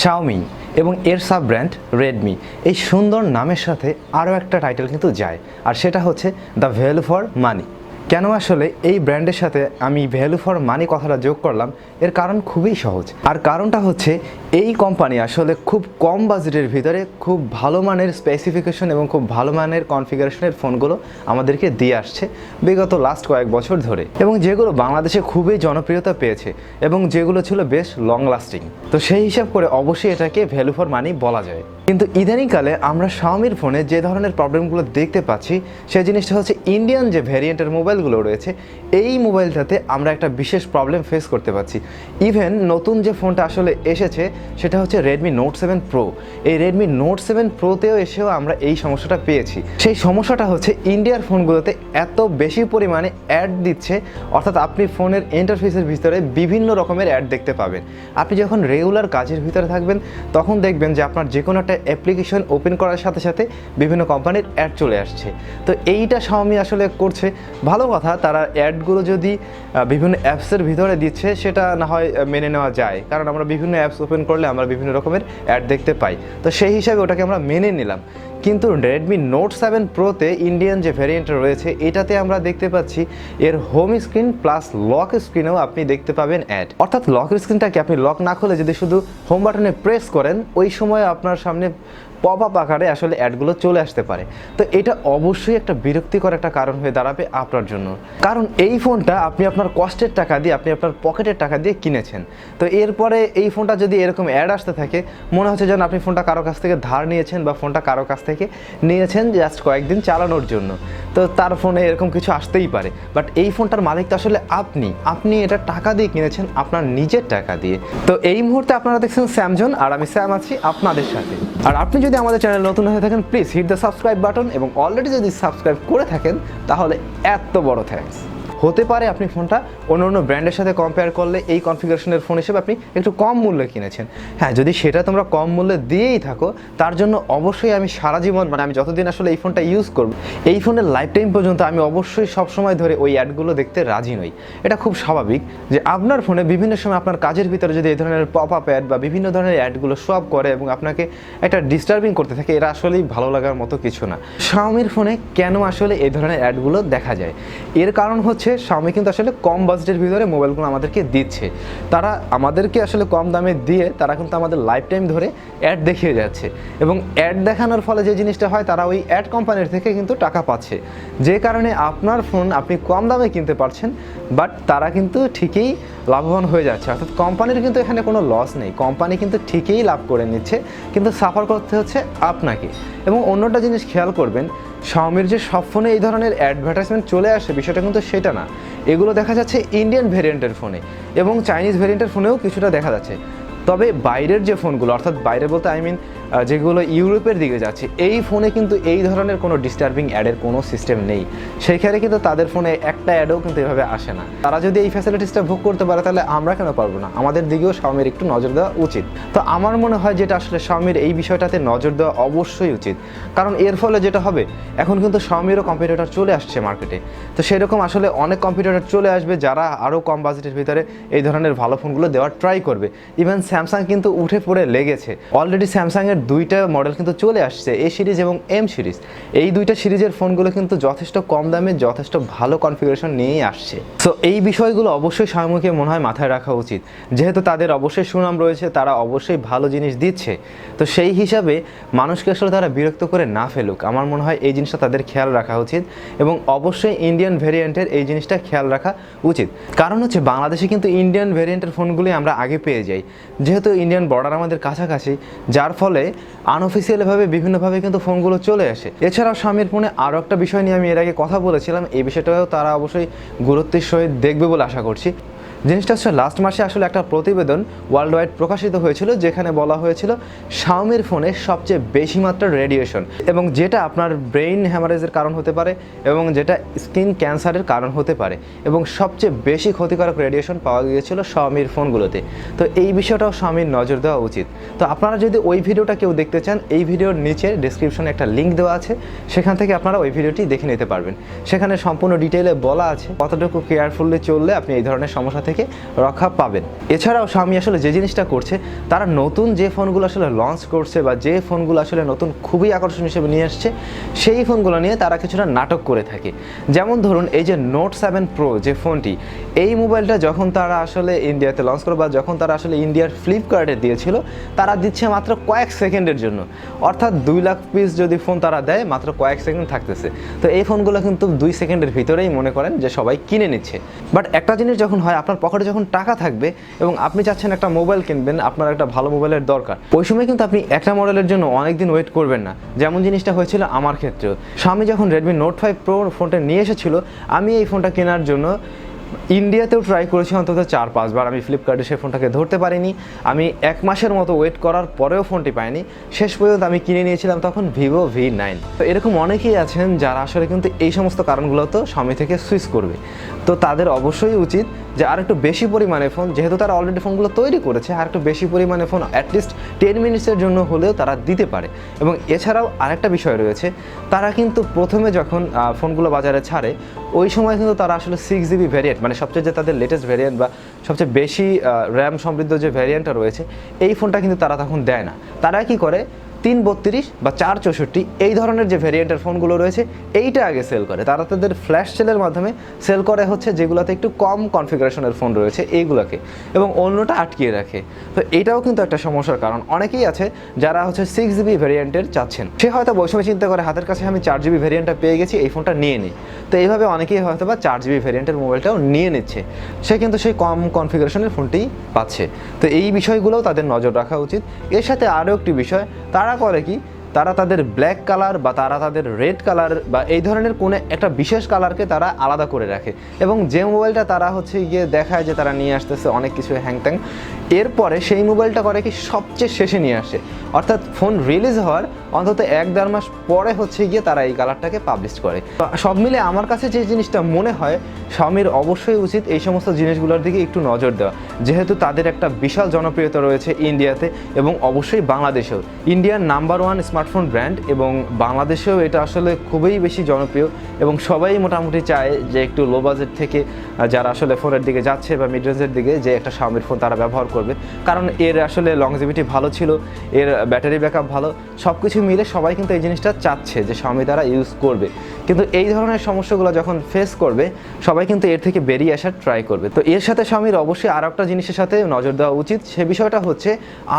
Xiaomi এবং এর sub brand Redmi এই সুন্দর নামের সাথে আরও একটা টাইটেল কিন্তু যায়, আর সেটা হচ্ছে দ্য ভ্যালু ফর মানি কেন আসলে এই ব্র্যান্ডের সাথে আমি ভ্যালু ফর মানি কথাটা যোগ করলাম? এর কারণ খুবই সহজ। আর কারণটা হচ্ছে এই কোম্পানি আসলে খুব কম বাজেটের ভিতরে খুব ভালো মানের স্পেসিফিকেশন এবং খুব ভালো মানের কনফিগারেশনের ফোনগুলো আমাদেরকে দিয়ে আসছে বিগত লাস্ট কয়েক বছর ধরে। এবং যেগুলো বাংলাদেশে খুবই জনপ্রিয়তা পেয়েছে এবং যেগুলো ছিল বেশ লং লাস্টিং তো সেই হিসাব করে অবশ্যই এটাকে ভ্যালু ফর মানি বলা যায়। কিন্তু ইদানিংকালে আমরা শাওমির ফোনে যে ধরনের প্রবলেমগুলো দেখতে পাচ্ছি, সেই জিনিসটা হচ্ছে ইন্ডিয়ান যে ভ্যারিয়েন্টের মোবাইলগুলো রয়েছে, এই মোবাইলটাতে আমরা একটা বিশেষ প্রবলেম ফেস করতে পারছি। ইভেন নতুন যে ফোনটা আসলে এসেছে সেটা হচ্ছে রেডমি নোট সেভেন প্রো এই রেডমি নোট সেভেন প্রোতেও এসেও আমরা এই সমস্যাটা পেয়েছি। সেই সমস্যাটা হচ্ছে ইন্ডিয়ার ফোনগুলোতে এত বেশি পরিমাণে অ্যাড দিচ্ছে, অর্থাৎ আপনি ফোনের ইন্টারফেসের ভিতরে বিভিন্ন রকমের অ্যাড দেখতে পাবেন। আপনি যখন রেগুলার কাজের ভিতরে থাকবেন, তখন দেখবেন যে আপনার যে কোনো একটা অ্যাপ্লিকেশন ওপেন করার সাথে সাথে বিভিন্ন কোম্পানির অ্যাড চলে আসছে। তো এইটা Xiaomi আসলে করছে। ভালো কথা, তারা অ্যাডগুলো যদি বিভিন্ন অ্যাপসের ভিতরে দিচ্ছে, সেটা না হয় মেনে নেওয়া যায়। কারণ আমরা বিভিন্ন অ্যাপস ওপেন করলে আমরা বিভিন্ন রকমের অ্যাড দেখতে পাই। তো সেই হিসাবে ওটাকে আমরা মেনে নিলাম। কিন্তু রেডমি নোট সেভেন প্রোতে ইন্ডিয়ান যে ভ্যারিয়েন্ট রয়েছে, এটাতে আমরা দেখতে পাচ্ছি এর হোম স্ক্রিন প্লাস লক স্ক্রিনেও আপনি দেখতে পাবেন অ্যাড অর্থাৎ লক স্ক্রিনটাকে আপনি লক না খুলে যদি শুধু হোম বাটনে প্রেস করেন, ওই সময় আপনার সামনে পপ আপ আকারে আসলে অ্যাডগুলো চলে আসতে পারে। তো এটা অবশ্যই একটা বিরক্তিকর একটা কারণ হয়ে দাঁড়াবে আপনার জন্য। কারণ এই ফোনটা আপনি আপনার কষ্টের টাকা দিয়ে, আপনি আপনার পকেটের টাকা দিয়ে কিনেছেন। তো এরপরে এই ফোনটা যদি এরকম অ্যাড আসতে থাকে, মনে হচ্ছে যেন আপনি ফোনটা কারও কাছ থেকে ধার নিয়েছেন বা ফোনটা কারও কাছ থেকে নিয়েছেন জাস্ট কয়েকদিন চালানোর জন্য। তো তার ফোনে এরকম কিছু আসতেই পারে। বাট এই ফোনটার মালিক তো আসলে আপনি। আপনি এটা টাকা দিয়ে কিনেছেন আপনার নিজের টাকা দিয়ে। তো এই মুহূর্তে আপনারা দেখছেন স্যামজন আর আমি স্যাম আছি আপনাদের সাথে। আর আপনি যদি আমাদের চ্যানেল নতুন হয়ে থাকেন please hit the subscribe button এবং অলরেডি যদি সাবস্ক্রাইব করে থাকেন, তাহলে এত বড় থ্যাঙ্কস হতে পারে আপনি ফোনটা অন্য অন্য ব্র্যান্ডের সাথে কম্পেয়ার করলে এই কনফিগারেশনের ফোন হিসেবে আপনি একটু কম মূল্যে কিনেছেন। হ্যাঁ যদি সেটা তোমরা কম মূল্যে দিয়েই থাকো, তার জন্য অবশ্যই আমি সারা জীবন মানে আমি যতদিন আসলে এই ফোনটা ইউজ করব, এই ফোনের লাইফ টাইম পর্যন্ত আমি অবশ্যই সব সময় ধরে ওই অ্যাডগুলো দেখতে রাজি নই। এটা খুব স্বাভাবিক যে আপনার ফোনে বিভিন্ন সময় আপনার কাজের ভিতরে যদি এই ধরনের পপ আপ অ্যাড বা বিভিন্ন ধরনের অ্যাডগুলো সব করে এবং আপনাকে একটা ডিস্টার্বিং করতে থাকে এরা আসলেই ভালো লাগার মতো কিছু না। শাওমির ফোনে কেন আসলে এই ধরনের অ্যাডগুলো দেখা যায়? এর কারণ হচ্ছে শাওমি কিন্তু আসলে কম বাজেটের ভিতরে মোবাইলগুলো আমাদেরকে দিচ্ছে। তারা আমাদেরকে আসলে কম দামে দিয়ে তারা কিন্তু আমাদের লাইফ টাইম ধরে অ্যাড দেখিয়ে যাচ্ছে। এবং অ্যাড দেখানোর ফলে যে জিনিসটা হয়, তারা ওই অ্যাড কোম্পানির থেকে কিন্তু টাকা পাচ্ছে। যে কারণে আপনার ফোন আপনি কম দামে কিনতে পারছেন বাট তারা কিন্তু ঠিকই লাভবান হয়ে যাচ্ছে। অর্থাৎ কোম্পানির কিন্তু এখানে কোনো লস নেই। কোম্পানি কিন্তু ঠিকই লাভ করে নিচ্ছে, কিন্তু সাফার করতে হচ্ছে আপনাকে। এবং অন্যটা জিনিস খেয়াল করবেন শাওমির যে সব ফোনে এই ধরনের অ্যাডভার্টাইজমেন্ট চলে আসে, বিষয়টা কিন্তু সেটা না। এগুলো দেখা যাচ্ছে ইন্ডিয়ান ভেরিয়েন্টের ফোনে এবং চাইনিজ ভেরিয়েন্টের ফোনেও কিছুটা দেখা যাচ্ছে। তবে বাইরের যে ফোনগুলো, অর্থাৎ বাইরে বলতে আই মিন যেগুলো ইউরোপের দিকে যাচ্ছে, এই ফোনে কিন্তু এই ধরনের কোনো ডিস্টার্বিং অ্যাডের কোনো সিস্টেম নেই। সেইখানে কিন্তু তাদের ফোনে একটা অ্যাডও কিন্তু এভাবে আসে না। তারা যদি এই ফ্যাসিলিটিসটা ভোগ করতে পারে, তাহলে আমরা কেন পারব না? আমাদের দিকেও স্বামীর একটু নজর দেওয়া উচিত। তো আমার মনে হয় যেটা আসলে স্বামীর এই বিষয়টাতে নজর দেওয়া অবশ্যই উচিত। কারণ এর ফলে যেটা হবে, এখন কিন্তু স্বামীরও কম্পিউটার চলে আসছে মার্কেটে তো সেরকম আসলে অনেক কম্পিউটার চলে আসবে যারা আরও কম বাজেটের ভিতরে এই ধরনের ভালো ফোনগুলো দেওয়ার ট্রাই করবে। ইভেন স্যামসাং কিন্তু উঠে পড়ে লেগেছে। অলরেডি স্যামসাংয়ের দুইটা মডেল কিন্তু চলে আসছে এ সিরিজ এবং এম সিরিজ এই দুইটা সিরিজের ফোনগুলো কিন্তু যথেষ্ট কম দামে, যথেষ্ট ভালো কনফিগারেশন নিয়েই আসছে। সো এই বিষয়গুলো অবশ্যই স্বয়ংমুখে মনে হয় মাথায় রাখা উচিত। যেহেতু তাদের অবশ্যই সুনাম রয়েছে, তারা অবশ্যই ভালো জিনিস দিচ্ছে। তো সেই হিসাবে মানুষকে আসলে তারা বিরক্ত করে না ফেলুক। আমার মনে হয় এই জিনিসটা তাদের খেয়াল রাখা উচিত এবং অবশ্যই ইন্ডিয়ান ভেরিয়েন্টের এই জিনিসটা খেয়াল রাখা উচিত। কারণ হচ্ছে বাংলাদেশে কিন্তু ইন্ডিয়ান ভেরিয়েন্টের ফোনগুলি আমরা আগে পেয়ে যাই। যেহেতু ইন্ডিয়ান বর্ডার আমাদের কাছাকাছি, যার ফলে আনঅফিসিয়ালভাবে বিভিন্নভাবে কিন্তু ফোনগুলো চলে আসে। এছাড়াও স্বামীর ফোনে আরও একটা বিষয় নিয়ে আমি এর আগে কথা বলেছিলাম, এই বিষয়টাও তারা অবশ্যই গুরুত্বের সহিত দেখবে বলে আশা করছি। জিনিসটা হচ্ছে লাস্ট মাসে আসলে একটা প্রতিবেদন ওয়ার্ল্ড ওয়াইড প্রকাশিত হয়েছিল, যেখানে বলা হয়েছিল শাওমির ফোনে সবচেয়ে বেশি মাত্রার রেডিয়েশন এবং যেটা আপনার ব্রেইন হ্যামারেজের কারণ হতে পারে এবং যেটা স্কিন ক্যান্সারের কারণ হতে পারে। এবং সবচেয়ে বেশি ক্ষতিকারক রেডিয়েশন পাওয়া গিয়েছিল শাওমির ফোনগুলোতে তো এই বিষয়টাও স্বামীর নজর দেওয়া উচিত। তো আপনারা যদি ওই ভিডিওটা কেউ দেখতে চান, এই ভিডিওর নিচে ডিসক্রিপশনে একটা লিঙ্ক দেওয়া আছে। সেখান থেকে আপনারা ওই ভিডিওটি দেখে নিতে পারবেন। সেখানে সম্পূর্ণ ডিটেলে বলা আছে, কতটুকু কেয়ারফুলি চললে আপনি এই ধরনের সমস্যা থেকে থেকে রক্ষা পাবেন। এছাড়াও Xiaomi আসলে যে জিনিসটা করছে, তারা নতুন যে ফোনগুলো আসলে লঞ্চ করছে বা যে ফোনগুলো আসলে নতুন খুবই আকর্ষণ হিসেবে নিয়ে আসছে, সেই ফোনগুলো নিয়ে তারা কিছুটা নাটক করে থাকে। যেমন ধরুন এই যে নোট সেভেন প্রো যে ফোনটি, এই মোবাইলটা যখন তারা আসলে ইন্ডিয়াতে লঞ্চ করে বা যখন তারা আসলে ইন্ডিয়ার ফ্লিপকার্টে দিয়েছিল, তারা দিচ্ছে মাত্র কয়েক সেকেন্ডের জন্য। অর্থাৎ দুই লাখ পিস যদি ফোন তারা দেয়, মাত্র কয়েক সেকেন্ড থাকতেছে। তো এই ফোনগুলো কিন্তু দুই সেকেন্ডের ভিতরেই মনে করেন যে সবাই কিনে নিচ্ছে। বাট একটা জিনিস যখন হয়, আপনার পকেটে যখন টাকা থাকবে এবং আপনি চাচ্ছেন একটা মোবাইল কিনবেন, আপনার একটা ভালো মোবাইলের দরকার। ওই সময় কিন্তু আপনি একটা মডেলের জন্য অনেকদিন ওয়েট করবেন না। যেমন জিনিসটা হয়েছিল আমার ক্ষেত্রেও। স্বামী যখন রেডমি নোট ফাইভ প্রো ফোনটা নিয়ে এসেছিল, আমি এই ফোনটা কেনার জন্য ইন্ডিয়াতেও ট্রাই করেছি অন্তত চার, পাঁচবার। আমি ফ্লিপকার্টে সেই ফোনটাকে ধরতে পারিনি। আমি এক মাসের মতো ওয়েট করার পরেও ফোনটি পাইনি। শেষ পর্যন্ত আমি কিনে নিয়েছিলাম তখন ভিভো ভি নাইন তো এরকম অনেকেই আছেন যারা আসলে কিন্তু এই সমস্ত কারণগুলোতে স্বামী থেকে সুইচ করবে। তো তাদের অবশ্যই উচিত যে আর একটু বেশি পরিমাণে ফোন যেহেতু তারা অলরেডি ফোনগুলো তৈরি করেছে, আর একটু বেশি পরিমাণে ফোন অ্যাটলিস্ট টেন মিনিটসের জন্য হলেও তারা দিতে পারে। এবং এছাড়াও আরেকটা বিষয় রয়েছে, তারা কিন্তু প্রথমে যখন ফোনগুলো বাজারে ছাড়ে, ওই সময় কিন্তু তারা আসলে সিক্স জিবি ভ্যারিয়েন্ট মানে সবচেয়ে যে তাদের লেটেস্ট ভ্যারিয়েন্ট বা সবচেয়ে বেশি র্যাম সমৃদ্ধ যে ভ্যারিয়েন্টটা রয়েছে, এই ফোনটা কিন্তু তারা তখন দেয় না। তারা কি করে তিন বত্রিশ বা চার চৌষট্টি, এই ধরনের যে ভ্যারিয়েন্টের ফোনগুলো রয়েছে, এইটা আগে সেল করে। তারা তাদের ফ্ল্যাশ সেলের মাধ্যমে সেল করে হচ্ছে যেগুলোতে একটু কম কনফিগারেশনের ফোন রয়েছে, এইগুলোকে। এবং অন্যটা আটকিয়ে রাখে। তো এটাও কিন্তু একটা সমস্যার কারণ। অনেকেই আছে যারা হচ্ছে সিক্স জিবি ভ্যারিয়েন্টের চাচ্ছেন। সে হয়তো বৈষম্য চিন্তা করে, হাতের কাছে আমি চার জিবি ভ্যারিয়েন্টটা পেয়ে গেছি, এই ফোনটা নিয়ে নিই তো এইভাবে অনেকেই হয়তো বা চার জিবি ভ্যারিয়েন্টের মোবাইলটাও নিয়ে নিচ্ছে। সে কিন্তু সেই কম কনফিগারেশনের ফোনটি পাচ্ছে। তো এই বিষয়গুলোও তাদের নজর রাখা উচিত। এর সাথে আরও একটি বিষয়, তারা করে কি? তারা তাদের ব্ল্যাক কালার বা তারা তাদের রেড কালার বা এই ধরনের কোনো একটা বিশেষ কালারকে তারা আলাদা করে রাখে। এবং যে মোবাইলটা তারা হচ্ছে গিয়ে দেখায় যে তারা নিয়ে আসতেছে অনেক কিছু হ্যাংত্যাং, এরপরে সেই মোবাইলটা করে কি সবচেয়ে শেষে নিয়ে আসে। অর্থাৎ ফোন রিলিজ হওয়ার অন্তত এক দেড় মাস পরে হচ্ছে গিয়ে তারা এই কালারটাকে পাবলিশ করে। সব মিলে আমার কাছে যে জিনিসটা মনে হয়, স্বামীর অবশ্যই উচিত এই সমস্ত জিনিসগুলোর দিকে একটু নজর দেওয়া। যেহেতু তাদের একটা বিশাল জনপ্রিয়তা রয়েছে ইন্ডিয়াতে এবং অবশ্যই বাংলাদেশেও। ইন্ডিয়ার নাম্বার ওয়ান স্মার্টফোন ব্র্যান্ড এবং বাংলাদেশেও এটা আসলে খুবই বেশি জনপ্রিয় এবং সবাই মোটামুটি চায় যে একটু লো বাজেট থেকে যারা আসলে ফোনের দিকে যাচ্ছে বা মিড রেঞ্জের দিকে যে একটা স্বামীর ফোন তারা ব্যবহার করবে। কারণ এর আসলে লংজিভিটি ভালো ছিল, এর ব্যাটারি ব্যাকআপ ভালো সব কিছু মিলে সবাই কিন্তু এই জিনিসটা চাচ্ছে যে স্বামী তারা ইউজ করবে। কিন্তু এই ধরনের সমস্যাগুলো যখন ফেস করবে, সবাই কিন্তু এর থেকে বেরিয়ে আসার ট্রাই করবে। তো এর সাথে স্বামীর অবশ্যই আর একটা জিনিসের সাথে নজর দেওয়া উচিত, সে বিষয়টা হচ্ছে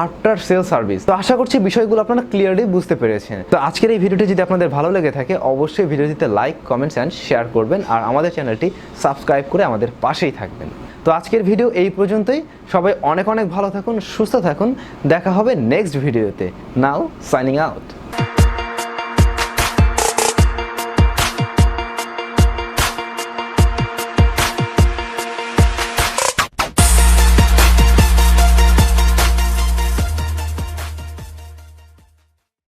আফটার সেল সার্ভিস তো আশা করছি বিষয়গুলো আপনারা ক্লিয়ারলি বুঝতে পেরেছেন। তো আজকের এই ভিডিওটি যদি আপনাদের ভালো লেগে থাকে, অবশ্যই ভিডিওটিতে লাইক কমেন্টস অ্যান্ড শেয়ার করবেন আর আমাদের চ্যানেলটি সাবস্ক্রাইব করে আমাদের পাশেই থাকবেন। তো আজকের ভিডিও এই পর্যন্তই। সবাই অনেক অনেক ভালো থাকুন, সুস্থ থাকুন। দেখা হবে নেক্সট ভিডিওতে নাও সাইনিং আউট